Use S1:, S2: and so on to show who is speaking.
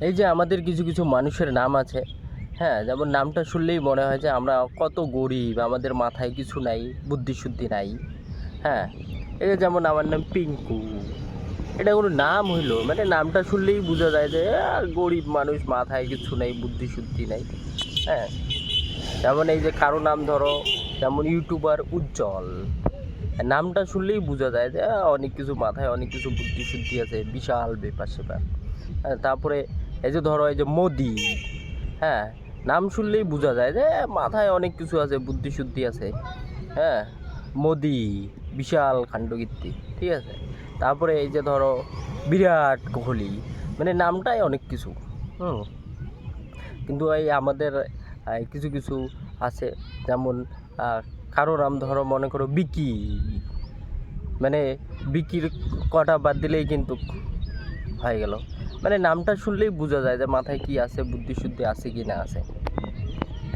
S1: এই যে আমাদের কিছু কিছু মানুষের নাম আছে হ্যাঁ যেমন নামটা শুনলেই মনে হয় যে আমরা কত গরিব আমাদের মাথায় কিছু নাই বুদ্ধি শুদ্ধি নাই হ্যাঁ। এই যে যেমন আমার নাম পিঙ্কু এটা কোনো নাম হইল? মানে নামটা শুনলেই বোঝা যায় যে গরিব মানুষ মাথায় কিছু নাই বুদ্ধি শুদ্ধি নাই হ্যাঁ। যেমন এই যে কারও নাম ধরো যেমন ইউটিউবার উজ্জ্বল নামটা শুনলেই বোঝা যায় যে অনেক কিছু মাথায় অনেক কিছু বুদ্ধি শুদ্ধি আছে বিশাল ব্যাপার স্যাপার হ্যাঁ, তারপরে এই যে ধরো, এই যে মোদি হ্যাঁ নাম শুনলেই বোঝা যায় যে মাথায় অনেক কিছু আছে, বুদ্ধি শুদ্ধি আছে হ্যাঁ মোদি, বিশাল কাণ্ডকীর্তি ঠিক আছে? তারপরে এই যে ধরো, বিরাট কোহলি মানে নামটাই অনেক কিছু, হুম? কিন্তু এই আমাদের কিছু কিছু আছে, যেমন কারও নাম ধরো, মনে করো বিকি মানে বিকির কটা বাদ দিলেই কিন্তু হয়ে গেল। মানে নামটা শুনলেই বোঝা যায় যে মাথায় কি আছে, বুদ্ধি শুদ্ধি আছে কি না আছে।